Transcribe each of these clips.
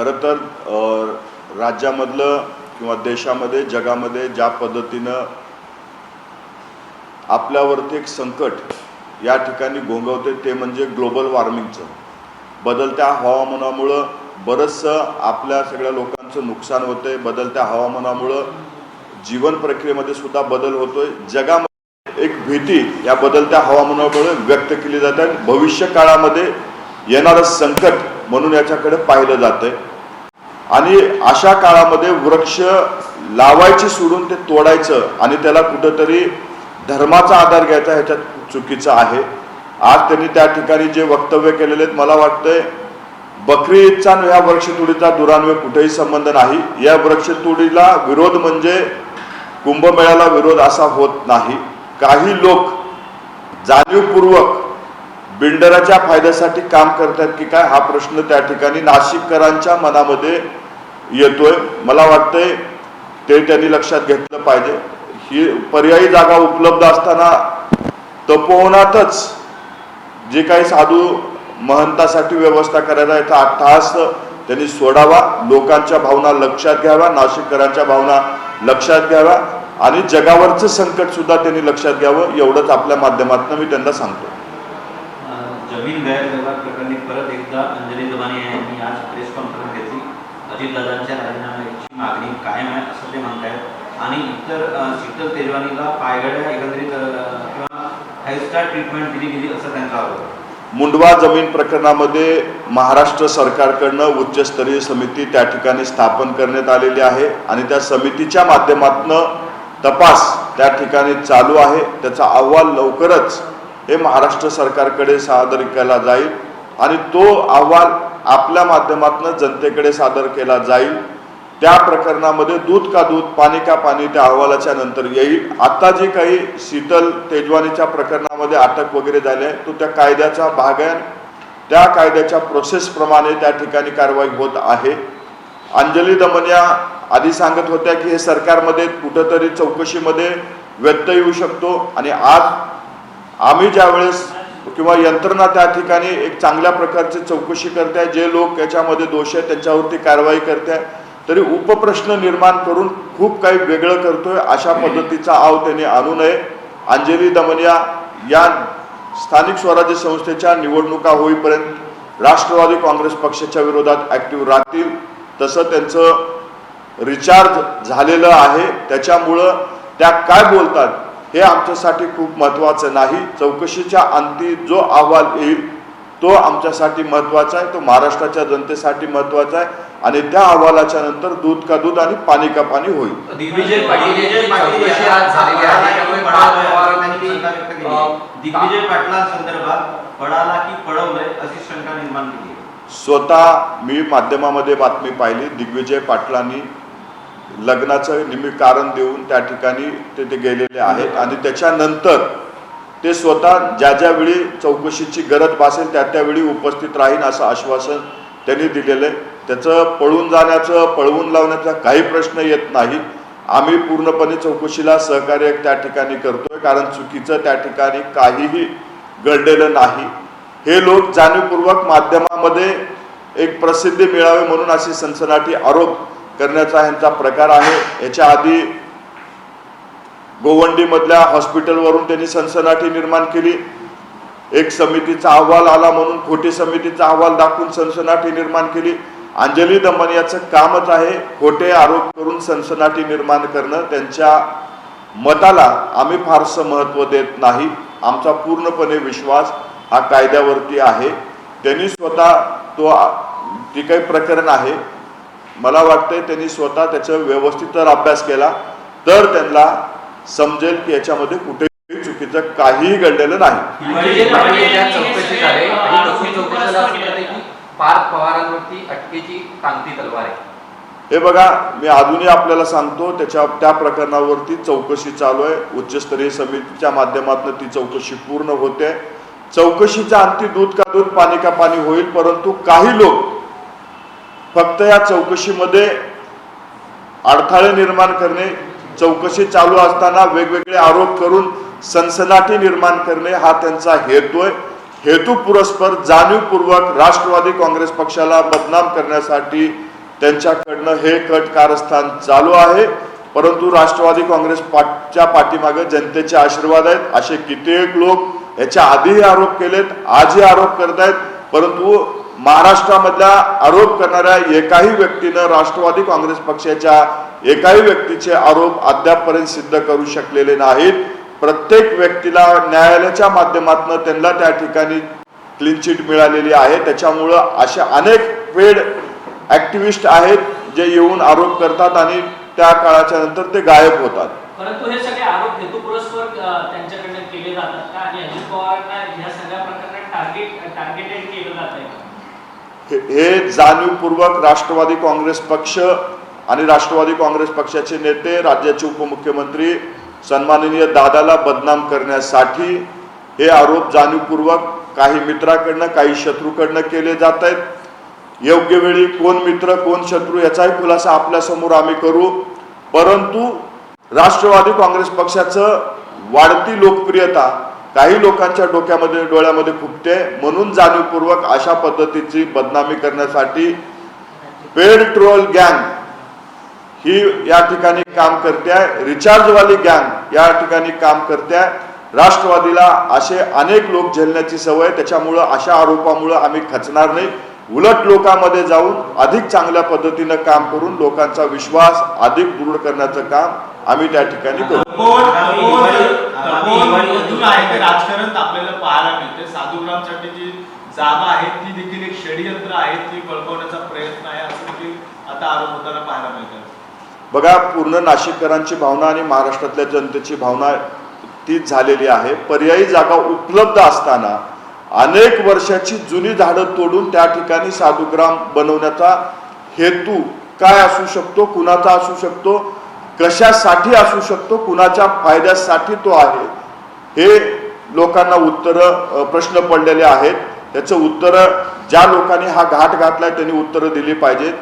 खरं तर राज्यामधलं किंवा देशामध्ये जगामध्ये ज्या पद्धतीनं आपल्यावरती एक संकट या ठिकाणी घोंगवते ते म्हणजे ग्लोबल वॉर्मिंगचं. बदलत्या हवामानामुळं बरंचसं आपल्या सगळ्या लोकांचं नुकसान होतंय. बदलत्या हवामानामुळं जीवन प्रक्रियेमध्ये सुद्धा बदल होतोय. जगामध्ये एक भीती या बदलत्या हवामानामुळे व्यक्त केली जाते. आणि भविष्य काळामध्ये येणारं संकट म्हणून याच्याकडे पाहिलं जातं आणि अशा काळामध्ये वृक्ष लावायचे सोडून ते तोडायचं आणि त्याला कुठंतरी धर्माचा आधार घ्यायचा ह्याच्यात चुकीचं आहे. आज त्यांनी त्या ठिकाणी जे वक्तव्य केलेले आहेत मला वाटतंय बकरी ईदचा ह्या वृक्षतोडीचा दुरान्वय कुठेही संबंध नाही. या वृक्षतोडीला विरोध म्हणजे कुंभमेळ्याला विरोध असा होत नाही. काही लोक जाणीवपूर्वक बिल्डराच्या फायद्यासाठी काम करतात की काय हा प्रश्न त्या ठिकाणी नाशिककरांच्या मनामध्ये येतोय. मला वाटतंय ते त्यांनी लक्षात घेतलं पाहिजे. ही पर्यायी जागा उपलब्ध असताना तपोवनातच जे काही साधू महंतासाठी व्यवस्था करायला याचा अट्टहास त्यांनी सोडावा. लोकांच्या भावना लक्षात घ्याव्या नाशिककरांच्या भावना लक्षात घ्याव्या आणि जगावरचं संकट सुद्धा त्यांनी लक्षात घ्यावं एवढंच आपल्या माध्यमातून मी त्यांना सांगतो. जमीन गैरव्यवहार प्रकरणी परत एकदा अंजली दबाने यांनी आज प्रेस कॉन्फरन्स घेतली. अजितदादांच्या राजीनाम्याची मागणी कायम आहे असं ते म्हणतायत. आणि इतर शीतल तेजवानीला पायगड्या एकंदरीत किंवा हायस्टार ट्रीटमेंट दिली गेली असं त्यांचा आरोप. मुंडवा जमीन प्रकरणामध्ये महाराष्ट्र सरकारकडनं उच्चस्तरीय समिती त्या ठिकाणी स्थापन करण्यात आलेली आहे आणि त्या समितीच्या माध्यमातून तपास त्या ठिकाणी चालू आहे. त्याचा अहवाल लवकरच हे महाराष्ट्र सरकारकडे सादर केला जाईल आणि तो अहवाल आपल्या माध्यमातून जनतेकडे सादर केला जाईल. त्या प्रकरणामध्ये दूध का दूध पाणी का पाणी त्या अहवालाच्या नंतर येईल. आता जे काही शीतल तेजवानीच्या प्रकरणामध्ये अटक वगैरे झाले तो त्या कायद्याचा भाग आहे. त्या कायद्याच्या प्रोसेसप्रमाणे त्या ठिकाणी कारवाई होत आहे. अंजली दमनिया आधी सांगत होत्या की हे सरकारमध्ये कुठंतरी चौकशीमध्ये व्यत्यय येऊ शकतो आणि आज आम्ही ज्यावेळेस किंवा यंत्रणा त्या ठिकाणी एक चांगल्या प्रकारची चौकशी करते आहे जे लोक याच्यामध्ये दोष आहेत त्यांच्यावरती कारवाई करते आहे तरी उपप्रश्न निर्माण करून खूप काही वेगळं करतोय अशा पद्धतीचा आव त्यांनी आणू नये. अंजली दमनिया या स्थानिक स्वराज्य संस्थेच्या निवडणुका होईपर्यंत राष्ट्रवादी काँग्रेस पक्षाच्या विरोधात ॲक्टिव्ह राहतील. तसं त्यांचं रिचार्ज झालेलं आहे. त्याच्यामुळं त्या काय बोलतात? हे आमच्यासाठी खूप महत्त्वाचं नाही. चौकशीच्या अंती जो अहवाल येईल तो आमच्यासाठी महत्त्वाचा आहे तो महाराष्ट्राच्या जनतेसाठी महत्त्वाचा आहे आणि त्या अहवालाच्या नंतर दूध का दूध आणि पाणी का पाणी होईल. स्वतः मी माध्यमामध्ये बातमी पाहिली दिग्विजय पाटलांनी लग्नाचं निमित्त कारण देऊन त्या ठिकाणी ते ते गेलेले आहेत. आणि त्याच्यानंतर ते स्वतः ज्या ज्या वेळी चौकशीची गरज भासेल त्या त्यावेळी उपस्थित राहीन असं आश्वासन त्यांनी दिलेलं आहे. त्याचं पळून जाण्याचं पळवून लावण्याचा काही प्रश्न येत नाही. आम्ही पूर्णपणे चौकशीला सहकार्य त्या ठिकाणी करतोय कारण चुकीचं त्या ठिकाणी काहीही घडलेलं नाही. हे लोक जाणीवपूर्वक माध्यमामध्ये एक प्रसिद्धी मिळावी म्हणून अशी सनसनाटी आरोप करण्याचा ह्यांचा प्रकार आहे. याच्या आधी गोवंडीमधल्या हॉस्पिटलवरून त्यांनी सनसनाटी निर्माण केली. एक समितीचा अहवाल आला म्हणून खोटी समितीचा अहवाल दाखवून सनसनाटी निर्माण केली. अंजली दमन याचं कामच आहे खोटे आरोप करून सनसनाटी निर्माण करणं. त्यांच्या मताला आम्ही फारसं महत्त्व देत नाही. आमचा पूर्णपणे विश्वास हा कायद्यावरती आहे. त्यांनी स्वतः तो ती काही प्रकरण आहे. मला वाटतंय त्यांनी स्वतः त्याचं व्यवस्थित जर अभ्यास केला तर त्यांना समजेल की याच्यामध्ये कुठेही चुकीचं काहीही घडलेलं नाही. आहे हे बघा मी अजूनही आपल्याला सांगतो त्याच्या त्या प्रकरणावरती चौकशी चालू आहे. उच्चस्तरीय समितीच्या माध्यमातून ती चौकशी पूर्ण होते. चौकशीच्या अंती दूध का दूध पाणी का पाणी होईल परंतु काही लोक फक्त या चौकशीमध्ये अडथळे निर्माण करणे चौकशी चालू असताना वेगवेगळे आरोप करून सनसनाटी निर्माण करणे हा त्यांचा हेतू आहे. हेतू पुरस्पर जाणीवपूर्वक राष्ट्रवादी काँग्रेस पक्षाला बदनाम करण्यासाठी त्यांच्याकडनं हे कट कारस्थान चालू आहे. परंतु राष्ट्रवादी काँग्रेस पाठच्या पाठीमागे जनतेचे आशीर्वाद आहेत. असे कित्येक लोक याच्या आधीही आरोप केलेत आजही आरोप करत आहेत परंतु महाराष्ट्रामधल्या आरोप करणाऱ्या एकाही व्यक्तीनं राष्ट्रवादी काँग्रेस पक्षाच्या एकाही व्यक्तीचे आरोप अद्यापपर्यंत सिद्ध करू शकलेले नाहीत. प्रत्येक व्यक्तीला न्यायालयाच्या माध्यमातून त्यांना त्या ठिकाणी क्लीन चिट मिळालेली आहे. त्याच्यामुळं अशा अनेक पेड ऍक्टिव्हिस्ट आहेत जे येऊन आरोप करतात आणि त्या काळाच्या नंतर ते गायब होतात. परंतु हे सगळे आरोप हेतुपुरस्पर त्यांच्याकडनं केले जातात का? आणि अजित पवारांना सगळ्या प्रकरणात टार्गेट टार्गेटेड केलं जात आहे हे- हे जाणीवपूर्वक राष्ट्रवादी काँग्रेस पक्ष आणि राष्ट्रवादी काँग्रेस पक्षाचे नेते राज्याचे उपमुख्यमंत्री सन्माननीय दादाला बदनाम करण्यासाठी हे आरोप जाणीवपूर्वक काही मित्राकडनं काही शत्रूकडनं केले जात आहेत. योग्य वेळी कोण मित्र कोण शत्रू याचाही खुलासा आपल्यासमोर आम्ही करू. परंतु राष्ट्रवादी काँग्रेस पक्षाचं वाढती लोकप्रियता काही लोकांच्या डोक्यामध्ये डोळ्यामध्ये फुटते. म्हणून जाणीवपूर्वक अशा पद्धतीची बदनामी करण्यासाठी पेड ट्रोल गँग ही या ठिकाणी काम करते. आहे रिचार्जवाली गँग या ठिकाणी काम करते. आहे राष्ट्रवादीला असे अनेक लोक झेलण्याची सवय त्याच्यामुळं अशा आरोपामुळं आम्ही खचणार नाही. उलट लोकांमध्ये जाऊन अधिक चांगल्या पद्धतीनं काम करून लोकांचा विश्वास अधिक दृढ करण्याचं काम आम्ही त्या ठिकाणी करू. राजकारण आपल्याला पाहायला मिळते साधुग्रामसाठी जी जागा आहे ती देखील एक षडयंत्र आहे ती बळकवण्याचा प्रयत्न आहे असं देखील आता आरोप होताना पाहायला मिळतात बघा पूर्ण नाशिककरांची भावना आणि महाराष्ट्रातल्या जनतेची भावना तीच झालेली आहे. पर्यायी जागा उपलब्ध असताना अनेक वर्षाची जुनी झाडं तोडून त्या ठिकाणी साधुग्राम बनवण्याचा हेतू काय असू शकतो कुणाचा असू शकतो? कशासाठी असू शकतो? कुणाच्या फायद्यासाठी तो आहे? हे लोकांना उत्तरं प्रश्न पडलेले आहेत. त्याचं उत्तरं ज्या लोकांनी हा घाट घातलाय त्यांनी उत्तरं दिली पाहिजेत.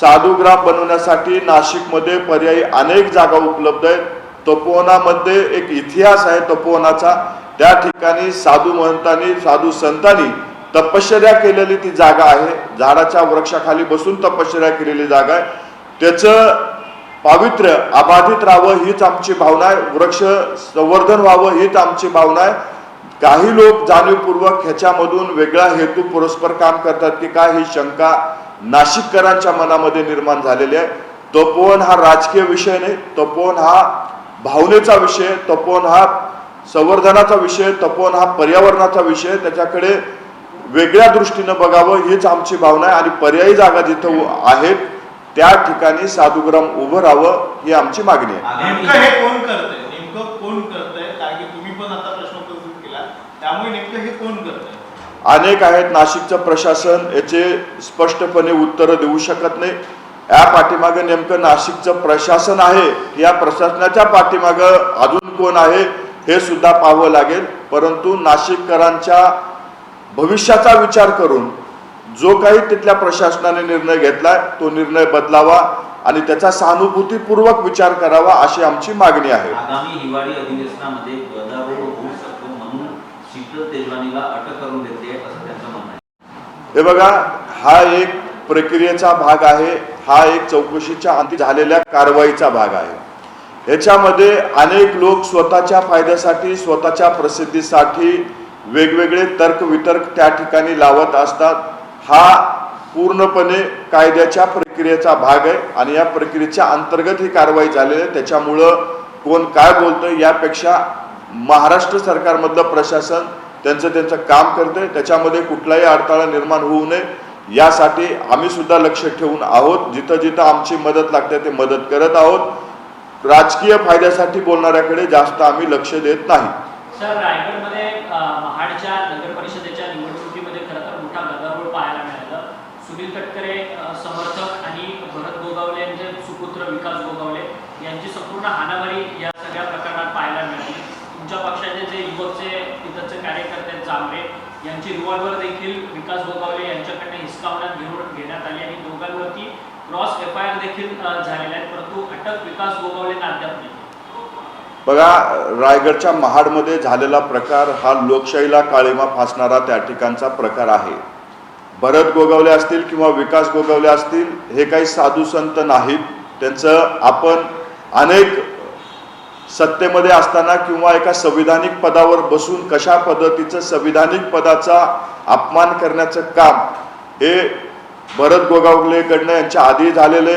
साधुग्राम बनवण्यासाठी नाशिकमध्ये पर्यायी अनेक जागा उपलब्ध आहेत. तपोवनामध्ये एक इतिहास आहे तपोवनाचा. त्या ठिकाणी साधू महंतांनी साधू संतांनी तपश्चर्या केलेली ती जागा आहे. झाडाच्या वृक्षाखाली बसून तपश्चर्या केलेली जागा आहे. त्याचं पावित्र्य अबाधित राहावं हीच आमची भावना आहे. वृक्ष संवर्धन व्हावं हीच आमची भावना आहे. काही लोक जाणीवपूर्वक ह्याच्यामधून वेगळा हेतू पुरस्पर काम करतात की काय ही शंका नाशिककरांच्या मनामध्ये निर्माण झालेली आहे. तपोवन हा राजकीय विषय नाही तपोवन हा भावनेचा विषय तपोवन हा संवर्धनाचा विषय तपोवन हा पर्यावरणाचा विषय त्याच्याकडे वेगळ्या दृष्टीनं बघावं हीच आमची भावना आहे आणि पर्यायी जागा जिथं आहेत त्या ठिकाणी साधुग्राम उभं राहावं ही आमची मागणी आहे. नेमकं हे कोण करतंय? नेमकं कोण करतंय? कारण की तुम्ही पण आता प्रश्न उपस्थित केला. त्यामुळे नेमकं हे कोण करतंय? अनेक आहेत नाशिकचं प्रशासन याचे स्पष्टपणे उत्तरं देऊ शकत नाही. या पाठीमागं नेमकं नाशिकचं प्रशासन आहे. या प्रशासनाच्या पाठीमागं अजून कोण आहे हे सुद्धा पाहावं लागेल. परंतु नाशिककरांच्या भविष्याचा विचार करून जो काही तिथल्या प्रशासनाने निर्णय घेतलाय तो निर्णय बदलावा आणि त्याचा सहानुभूतीपूर्वक विचार करावा अशी आमची मागणी आहे. हे बघा हा एक प्रक्रियेचा भाग आहे हा एक चौकशीच्या अंती झालेल्या कारवाईचा भाग आहे. याच्यामध्ये अनेक लोक स्वतःच्या फायद्यासाठी स्वतःच्या प्रसिद्धीसाठी वेगवेगळे तर्क वितर्क त्या ठिकाणी लावत असतात. हा पूर्णपणे कायद्याच्या प्रक्रियेचा भाग आहे आणि या प्रक्रियेच्या अंतर्गत ही कारवाई झालेली आहे. त्याच्यामुळं कोण काय बोलतंय यापेक्षा महाराष्ट्र सरकारमधलं प्रशासन त्यांचं त्यांचं काम करतंय. त्याच्यामध्ये कुठलाही अडथळा निर्माण होऊ नये. यासाठी आम्ही सुद्धा लक्ष ठेवून आहोत. जिथं जिथं आमची मदत लागते ते मदत करत आहोत. राजकीय फायद्यासाठी बोलणाऱ्याकडे जास्त आम्ही लक्ष देत नाही. मोठा गदारोळ पाहायला मिळालं. सुनील तटकरे समर्थक आणि भरत गोगावले यांचे सुपुत्र विकास गोगावले यांची संपूर्ण हानामारी या सगळ्या प्रकरणात पाहायला मिळाली. तुमच्या पक्षाचे जे युवकचे तिथंचे कार्यकर्ते जांभे यांची रिव्हॉल्वर देखील विकास गोगावले यांच्याकडनं हिसकावण्यात घेऊन घेण्यात आली आणि दोघांवरती क्रॉस एफ आय आर देखील झालेला झालेल्या आहेत. परंतु अटक विकास गोगावलेंना अद्याप नाही. बघा रायगडच्या महाडमध्ये झालेला प्रकार हा लोकशाहीला काळीमा फासणारा त्या ठिकाणचा प्रकार आहे. भरत गोगावले असतील किंवा विकास गोगावले असतील हे काही साधू संत नाहीत. त्यांचं आपण अनेक सत्तेमध्ये असताना किंवा एका संविधानिक पदावर बसून कशा पद्धतीचं संविधानिक पदाचा अपमान करण्याचं काम हे भरत गोगावलेकडनं यांच्या आधी झालेले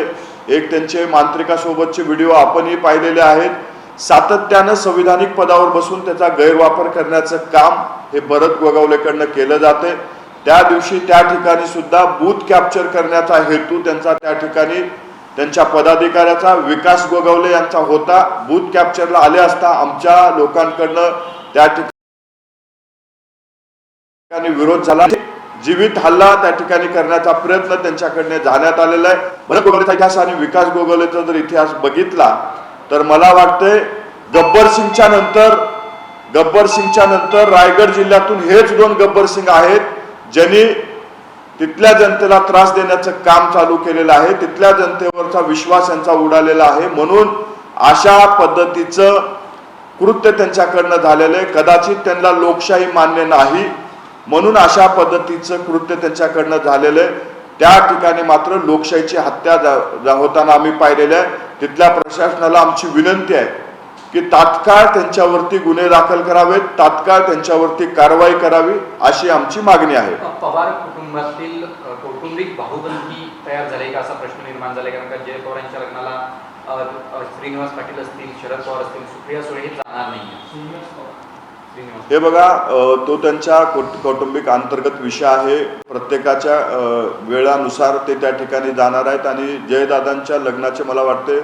एक त्यांचे मांत्रिकासोबतचे व्हिडिओ आपणही पाहिलेले आहेत. सातत्यानं संविधानिक पदावर बसून त्याचा गैरवापर करण्याचं काम हे भरत गोगावलेकडनं केलं जाते त्या दिवशी त्या ठिकाणी सुद्धा बूथ कॅप्चर करण्याचा हेतू त्यांचा त्या ठिकाणी त्यांच्या पदाधिकाऱ्याचा विकास गोगावले यांचा होता. बूथ कॅप्चरला आले असता आमच्या लोकांकडनं त्या ठिकाणी विरोध झाला. जीवित हल्ला त्या ठिकाणी करण्याचा प्रयत्न त्यांच्याकडनं जाण्यात आलेला आहे. भरत गोगावलेचा इतिहास आणि विकास गोगावलेचा जर इतिहास बघितला तर मला वाटतंय गब्बर सिंगच्या नंतर गब्बर सिंगच्या नंतर रायगड जिल्ह्यातून हेच दोन गब्बर सिंग आहेत ज्यांनी तिथल्या जनतेला त्रास देण्याचं काम चालू केलेलं आहे तिथल्या जनतेवरचा विश्वास यांचा उडालेला आहे. म्हणून अशा पद्धतीचं कृत्य त्यांच्याकडनं झालेलं आहे. कदाचित त्यांना लोकशाही मान्य नाही. म्हणून अशा पद्धतीचं कृत्य त्यांच्याकडनं झालेलं आहे. त्या ठिकाणी मात्र लोकशाहीची हत्या जा- जा- होताना आम्ही पाहिलेलं आहे. तिथल्या प्रशासनाला आमची विनंती आहे की तात्काळ त्यांच्यावरती गुन्हे दाखल करावेत तात्काळ त्यांच्यावरती कारवाई करावी अशी आमची मागणी आहे. पवार कुटुंबातील कौटुंबिक बाहुबंदी तयार झाले का? असा प्रश्न निर्माण झालाय कारण का जय पवार यांच्या लग्नाला श्रीनिवास पाटील असतील शरद पवार असतील सुप्रिया सुळे हे जाणार नाही हे बघा तो त्यांच्या कौटुंबिक अंतर्गत विषय आहे. प्रत्येकाच्या वेळानुसार ते त्या ठिकाणी जाणार आहेत आणि जयदादांच्या लग्नाचे मला वाटते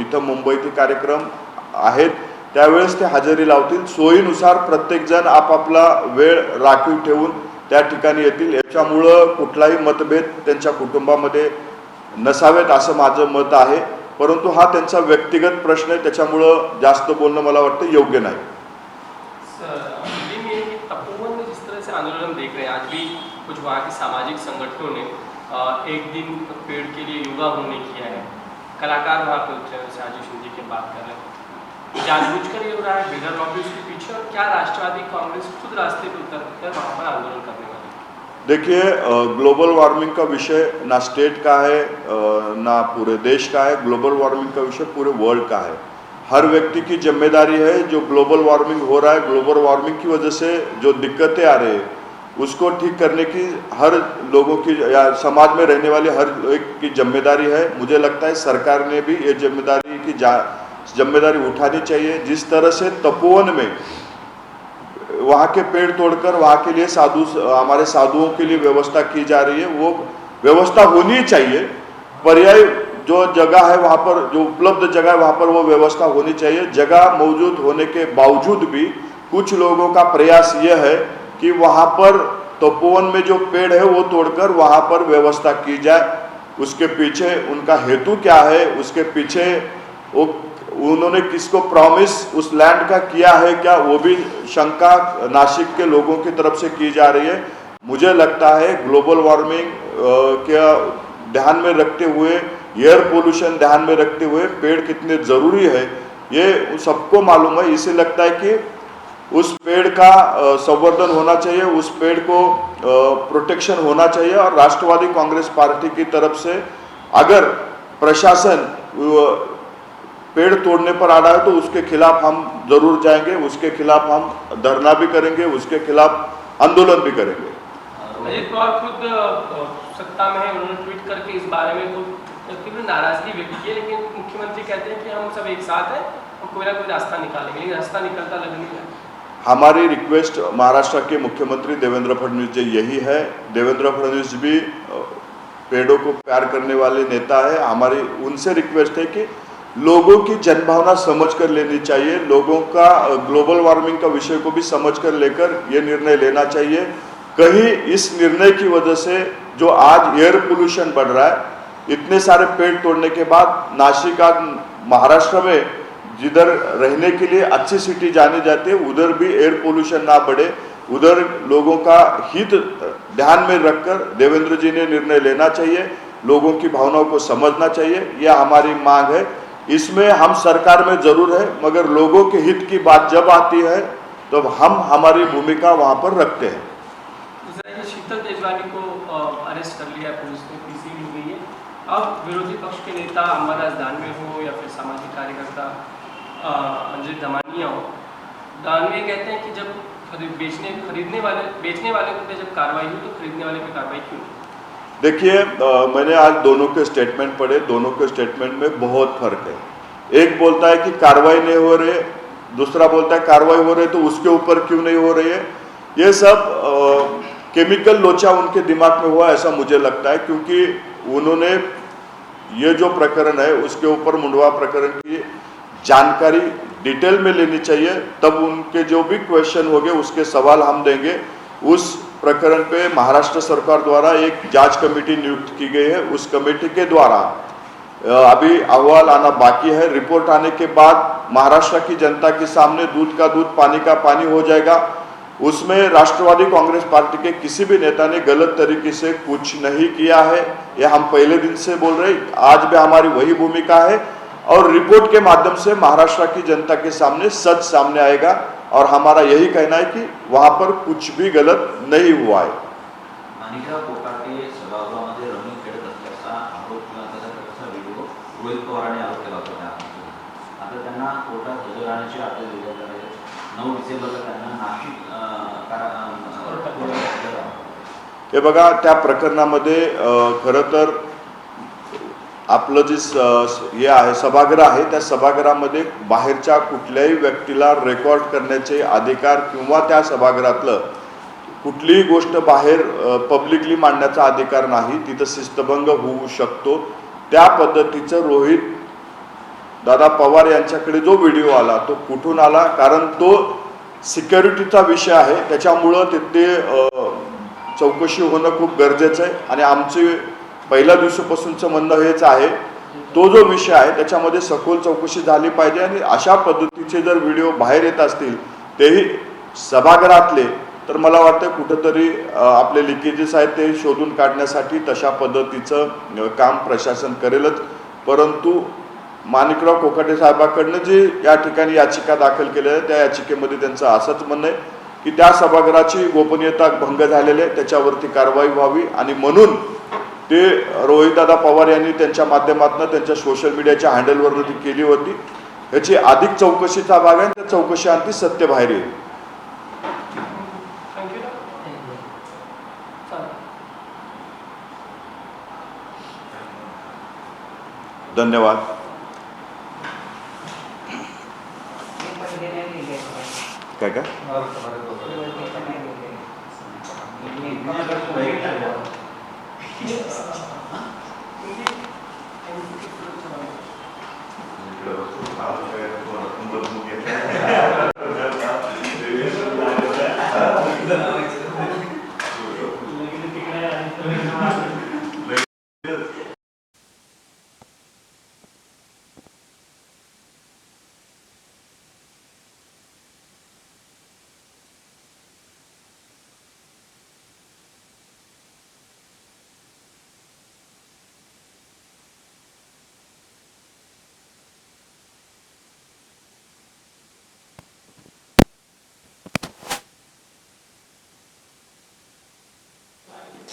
इथं मुंबईत कार्यक्रम आहेत. त्यावेळेस ते हजेरी लावतील. सोयीनुसार प्रत्येकजण आपापला वेळ राखीव ठेवून त्या ठिकाणी येतील. याच्यामुळं कुठलाही मतभेद त्यांच्या कुटुंबामध्ये नसावेत असं माझं मत आहे. परंतु हा त्यांचा व्यक्तिगत प्रश्न आहे. त्याच्यामुळं जास्त बोलणं मला वाटतं योग्य नाही. वहाँ की सामाजिक संगठनों ने एक दिन पेड़ के लिए योगा होने किया है। कलाकार वहाँ पे उतरे हैं, आजीव सिंह जी की बात कर रहे हैं जानबूझकर ये हो रहा है बिल्डर लॉबी उसके पीछे और क्या राष्ट्रवादी कांग्रेस खुद रास्ते पे उतर कर वहाँ पर आंदोलन करने वाली देखिए ग्लोबल वार्मिंग का विषय ना स्टेट का है ना पूरे देश का है। ग्लोबल वार्मिंग का विषय पूरे वर्ल्ड का है। हर व्यक्ति की ज़िम्मेदारी है जो ग्लोबल वार्मिंग हो रहा है। ग्लोबल वार्मिंग की वजह से जो दिक्कतें आ रही है उसको ठीक करने की हर लोगों की, या समाज में रहने वाले हर एक की ज़िम्मेदारी है। मुझे लगता है सरकार ने भी ये ज़िम्मेदारी की जा, ज़िम्मेदारी उठानी चाहिए। जिस तरह से तपोवन में वहाँ के पेड़ तोड़कर वहाँ के लिए साधु, हमारे साधुओं के लिए व्यवस्था की जा रही है, वो व्यवस्था होनी चाहिए। पर्याय जो जगह है वहाँ पर, जो उपलब्ध जगह है वहाँ पर वो व्यवस्था होनी चाहिए। जगह मौजूद होने के बावजूद भी कुछ लोगों का प्रयास ये है कि वहाँ पर तपोवन में जो पेड़ है वो तोड़कर वहाँ पर व्यवस्था की जाए। उसके पीछे उनका हेतु क्या है? उसके पीछे वो उन्होंने किसको प्रॉमिस उस लैंड का किया है क्या? वो भी शंका नासिक के लोगों की तरफ़ से की जा रही है। मुझे लगता है ग्लोबल वार्मिंग का ध्यान में रखते हुए एयर पोल्यूशन ध्यान में रखते हुए पेड़ कितने ज़रूरी है, ये सबको मालूम है। इसे लगता है कि उस पेड़ का संवर्धन होना चाहिए, उस पेड़ को प्रोटेक्शन होना चाहिए और राष्ट्रवादी कांग्रेस पार्टी की तरफ़ से अगर प्रशासन पेड़ तोड़ने पर आ रहा है तो उसके खिलाफ हम ज़रूर जाएँगे, उसके खिलाफ हम धरना भी करेंगे, उसके खिलाफ आंदोलन भी करेंगे। अजित पवार खुद सत्ता में है, उन्होंने ट्वीट करके इस बारे में तीव्र नाराज़गी व्यक्त की है, लेकिन मुख्यमंत्री कहते हैं कि हम सब एक साथ हैं और कोई ना कोई रास्ता निकालेंगे लेकिन रास्ता निकलता लग नहीं रहा हमारी रिक्वेस्ट महाराष्ट्र के मुख्यमंत्री देवेंद्र फडणवीस जी, यही है। देवेंद्र फडणवीस भी पेड़ों को प्यार करने वाले नेता है। हमारी, उनसे रिक्वेस्ट है कि लोगों की जनभावना समझ कर लेनी चाहिए। लोगों का ग्लोबल वार्मिंग का विषय को भी समझ कर लेकर ये निर्णय लेना चाहिए। कहीं इस निर्णय की वजह से जो आज एयर पोल्यूशन बढ़ रहा है, इतने सारे पेड़ तोड़ने के बाद नासिक आज महाराष्ट्र में जिधर रहने के लिए अच्छी सिटी जाने जाती है, उधर भी एयर पोल्यूशन ना बढ़े। उधर लोगों का हित ध्यान में रखकर देवेंद्र जी ने निर्णय लेना चाहिए। लोगों की भावनाओं को समझना चाहिए। यह हमारी मांग है। इसमें हम सरकार में ज़रूर है, मगर लोगों के हित की बात जब आती है तो हम हमारी भूमिका वहाँ पर रखते हैं। शीतल तेजवानी को अरेस्ट कर लिया पुलिस ने, पीसी है अब विरोधी पक्ष के नेता अंबादास दानवे हो या फिर सामाजिक कार्यकर्ता अंजलि दमानिया हो। दानवे कहते हैं कि जब खरीद बेचने खरीदने वाले बेचने वाले पे जब कार्रवाई हुई तो खरीदने वाले पे कार्रवाई क्यों देखिए मैंने आज दोनों के स्टेटमेंट पढ़े दोनों के स्टेटमेंट में बहुत फ़र्क है। एक बोलता है कि कार्रवाई नहीं हो रही है दूसरा बोलता है कार्रवाई हो रही है तो उसके ऊपर क्यों नहीं हो रही है? ये सब आ, केमिकल लोचा उनके दिमाग में हुआ ऐसा मुझे लगता है क्योंकि उन्होंने ये जो प्रकरण है उसके ऊपर मुंडवा प्रकरण की जानकारी डिटेल में लेनी चाहिए, तब उनके जो भी क्वेश्चन होंगे, उसके सवाल हम देंगे। उस प्रकरण पे महाराष्ट्र सरकार द्वारा एक जाँच कमेटी नियुक्त की गई है। उस कमेटी के द्वारा अभी अहवाल आना बाकी है। रिपोर्ट आने के बाद महाराष्ट्र की जनता के सामने दूध का दूध, पानी का पानी हो जाएगा। उसमें राष्ट्रवादी कांग्रेस पार्टी के किसी भी नेता ने गलत तरीके से कुछ नहीं किया है। यह हम पहले दिन से बोल रहे आज भी हमारी वही भूमिका है। और रिपोर्ट के माध्यम से महाराष्ट्र की जनता के सामने सच सामने आएगा और हमारा यही कहना है कि वहाँ पर कुछ भी गलत नहीं हुआ है। हे बघा त्या प्रकरणामध्ये खरं तर आपलं जे स- हे आहे सभागृह आहे त्या सभागृहामध्ये बाहेरच्या कुठल्याही व्यक्तीला रेकॉर्ड करण्याचे अधिकार किंवा त्या सभागृहातलं कुठलीही गोष्ट बाहेर पब्लिकली मांडण्याचा अधिकार नाही. तिथं शिस्तभंग होऊ शकतो. त्या पद्धतीचं रोहित दादा पवार यांच्याकडे जो व्हिडिओ आला तो कुठून आला? कारण तो सिक्युरिटीचा विषय आहे. त्याच्यामुळं तिथे चौकशी होणं खूप गरजेचं आहे. आणि आमचे पहिल्या दिवसापासूनचं म्हणणं हेच आहे. तो जो विषय आहे त्याच्यामध्ये सखोल चौकशी झाली पाहिजे आणि अशा पद्धतीचे जर व्हिडिओ बाहेर येत असतील तेही सभागृहातले तर मला वाटतं कुठंतरी आपले लिकेजेस आहेत ते शोधून काढण्यासाठी तशा पद्धतीचं काम प्रशासन करेलच. परंतु माणिकराव कोकाटे साहेबाकडनं जे या ठिकाणी याचिका दाखल केल्या आहे त्या याचिकेमध्ये त्यांचं असंच म्हणणं आहे की त्या सभागृहाची गोपनीयता भंग झालेली आहे त्याच्यावरती कारवाई व्हावी आणि म्हणून ते रोहितदादा पवार यांनी त्यांच्या माध्यमातून त्यांच्या सोशल मीडियाच्या हँडलवरनं ती केली होती. ह्याची अधिक चौकशीचा भाग आहे त्या चौकशी अंती सत्य बाहेर येईल. धन्यवाद. काय काय? हा